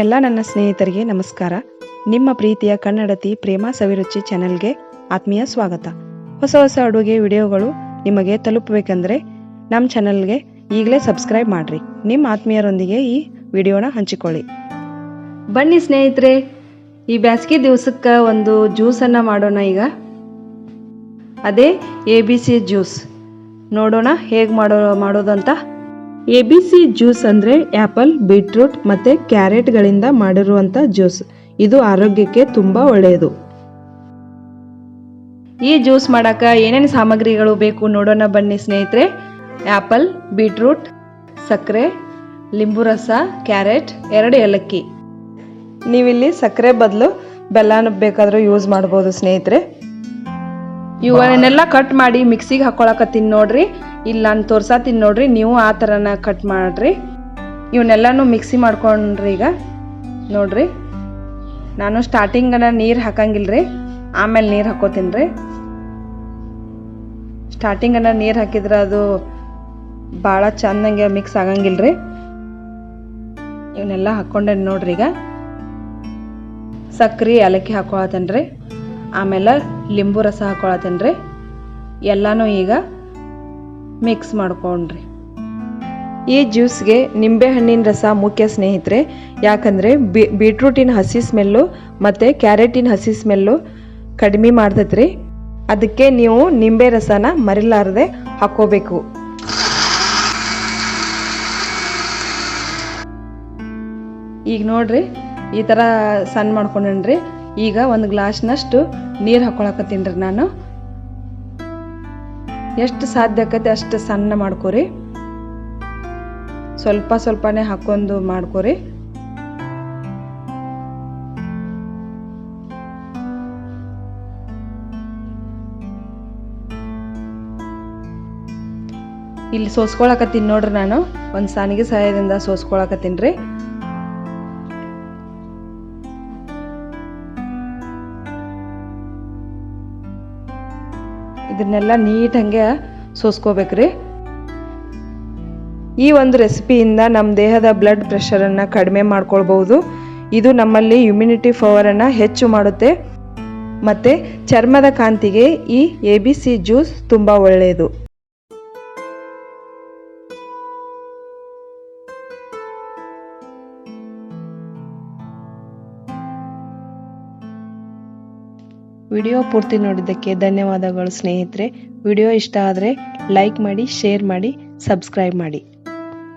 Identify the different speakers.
Speaker 1: ಎಲ್ಲ ನನ್ನ ಸ್ನೇಹಿತರಿಗೆ ನಮಸ್ಕಾರ. ನಿಮ್ಮ ಪ್ರೀತಿಯ ಕನ್ನಡತಿ ಪ್ರೇಮ ಸವಿರುಚಿ ಚಾನೆಲ್ಗೆ ಆತ್ಮೀಯ ಸ್ವಾಗತ. ಹೊಸ ಹೊಸ ಅಡುಗೆ ವಿಡಿಯೋಗಳು ನಿಮಗೆ ತಲುಪಬೇಕಂದ್ರೆ ನಮ್ಮ ಚಾನೆಲ್ಗೆ ಈಗಲೇ ಸಬ್ಸ್ಕ್ರೈಬ್ ಮಾಡಿರಿ. ನಿಮ್ಮ ಆತ್ಮೀಯರೊಂದಿಗೆ ಈ ವಿಡಿಯೋನ ಹಂಚಿಕೊಳ್ಳಿ. ಬನ್ನಿ ಸ್ನೇಹಿತರೆ, ಈ ಬ್ಯಾಸಗಿ ದಿವಸಕ್ಕೆ ಒಂದು ಜ್ಯೂಸನ್ನು ಮಾಡೋಣ ಈಗ. ಅದೇ ಎ ಬಿ ಸಿ ಜ್ಯೂಸ್. ನೋಡೋಣ ಹೇಗೆ ಮಾಡೋ ಮಾಡೋದು ಅಂತ ಎ ಬಿ ಸಿ ಜ್ಯೂಸ್ ಅಂದರೆ ಆ್ಯಪಲ್ ಬೀಟ್ರೂಟ್ ಮತ್ತು ಕ್ಯಾರೆಟ್ಗಳಿಂದ ಮಾಡಿರುವಂಥ ಜ್ಯೂಸ್. ಇದು ಆರೋಗ್ಯಕ್ಕೆ ತುಂಬ ಒಳ್ಳೆಯದು. ಈ ಜ್ಯೂಸ್ ಮಾಡೋಕ್ಕೆ ಏನೇನು ಸಾಮಗ್ರಿಗಳು ಬೇಕು ನೋಡೋಣ ಬನ್ನಿ ಸ್ನೇಹಿತರೆ. ಆ್ಯಪಲ್ ಬೀಟ್ರೂಟ್, ಸಕ್ಕರೆ ಲಿಂಬು ರಸ ಕ್ಯಾರೆಟ್, ಎರಡು ಏಲಕ್ಕಿ. ನೀವಿಲ್ಲಿ ಸಕ್ಕರೆ ಬದಲು ಬೆಲ್ಲನ ಬೇಕಾದರೂ ಯೂಸ್ ಮಾಡ್ಬೋದು ಸ್ನೇಹಿತರೆ. ಇವನ್ನೆಲ್ಲ ಕಟ್ ಮಾಡಿ ಮಿಕ್ಸಿಗೆ ಹಾಕೊಳಕತ್ತೀನಿ ನೋಡ್ರಿ. ಇಲ್ಲ ನಾನು ತೋರ್ಸಾತೀನಿ ನೋಡ್ರಿ. ನೀವು ಆ ಥರನ ಕಟ್ ಮಾಡ್ರಿ. ಇವನ್ನೆಲ್ಲನೂ ಮಿಕ್ಸಿ ಮಾಡ್ಕೊಂಡ್ರಿ ಈಗ. ನೋಡ್ರಿ. ನಾನು ಸ್ಟಾರ್ಟಿಂಗನ ನೀರು ಹಾಕಂಗಿಲ್ರಿ. ಆಮೇಲೆ ನೀರು ಹಾಕೋತೀನಿ ರೀ ಸ್ಟಾರ್ಟಿಂಗನ ನೀರು ಹಾಕಿದ್ರೆ ಅದು ಭಾಳ ಚೆಂದಂಗೆ ಮಿಕ್ಸ್ ಆಗಂಗಿಲ್ರಿ. ಇವನ್ನೆಲ್ಲ ಹಾಕ್ಕೊಂಡೆ ನೋಡ್ರಿ ಈಗ. ಸಕ್ರೆ ಏಲಕ್ಕಿ ಹಾಕೊಳತೇನೆ ರೀ ಆಮೇಲೆ ಲಿಂಬು ರಸ ಹಾಕೊಳತ್ತೇನೆ ರೀ ಎಲ್ಲನೂ ಈಗ ಮಿಕ್ಸ್ ಮಾಡ್ಕೊಂಡ್ರಿ. ಈ ಜ್ಯೂಸ್ಗೆ ನಿಂಬೆಹಣ್ಣಿನ ರಸ ಮುಖ್ಯ ಸ್ನೇಹಿತರೆ, ಯಾಕಂದರೆ ಬಿ ಬೀಟ್ರೂಟಿನ ಹಸಿ ಸ್ಮೆಲ್ಲು ಮತ್ತು ಕ್ಯಾರೆಟಿನ ಹಸಿ ಸ್ಮೆಲ್ಲು ಕಡಿಮೆ ಮಾಡ್ತೈತ್ರಿ. ಅದಕ್ಕೆ ನೀವು ನಿಂಬೆ ರಸನ ಮರಿಲಾರದೆ ಹಾಕೋಬೇಕು. ಈಗ ನೋಡ್ರಿ, ಈ ಥರ ಸಣ್ಣ ಮಾಡ್ಕೊಂಡೇನ್ರಿ. ಈಗ ಒಂದು ಗ್ಲಾಸ್ನಷ್ಟು ನೀರು ಹಾಕೊಳಕತ್ತೀನಿ ನಾನು. ಎಷ್ಟು ಸಾಧ್ಯ ಆಕತಿ ಅಷ್ಟು ಸಣ್ಣ ಮಾಡ್ಕೊರಿ. ಸ್ವಲ್ಪ ಸ್ವಲ್ಪನೇ ಹಾಕೊಂಡು ಮಾಡ್ಕೊರಿ. ಇಲ್ಲಿ ಸೋಸ್ಕೊಳಕತ್ತೀನಿ ನೋಡ್ರಿ ನಾನು. ಒಂದು ಸಾನಿಗೆ ಸಹಾಯದಿಂದ ಸೋಸ್ಕೊಳಕತ್ತೀನಿ ರೀ. ಇದನ್ನೆಲ್ಲ ನೀಟಂಗೆ ಸೋಸ್ಕೋಬೇಕ್ರಿ. ಈ ಒಂದು ರೆಸಿಪಿಯಿಂದ ನಮ್ಮ ದೇಹದ ಬ್ಲಡ್ ಪ್ರೆಷರನ್ನು ಕಡಿಮೆ ಮಾಡ್ಕೊಳ್ಬಹುದು. ಇದು ನಮ್ಮಲ್ಲಿ ಇಮ್ಯುನಿಟಿ ಪವರನ್ನು ಹೆಚ್ಚು ಮಾಡುತ್ತೆ. ಮತ್ತು ಚರ್ಮದ ಕಾಂತಿಗೆ ಈ ಎ ಬಿ ಸಿ ಜ್ಯೂಸ್ ತುಂಬ ಒಳ್ಳೆಯದು ವಿಡಿಯೋ ಪೂರ್ತಿ ನೋಡಿದ್ದಕ್ಕೆ ಧನ್ಯವಾದಗಳು ಸ್ನೇಹಿತರೆ. ವಿಡಿಯೋ ಇಷ್ಟ ಆದರೆ ಲೈಕ್ ಮಾಡಿ ಶೇರ್ ಮಾಡಿ ಸಬ್ಸ್ಕ್ರೈಬ್ ಮಾಡಿ.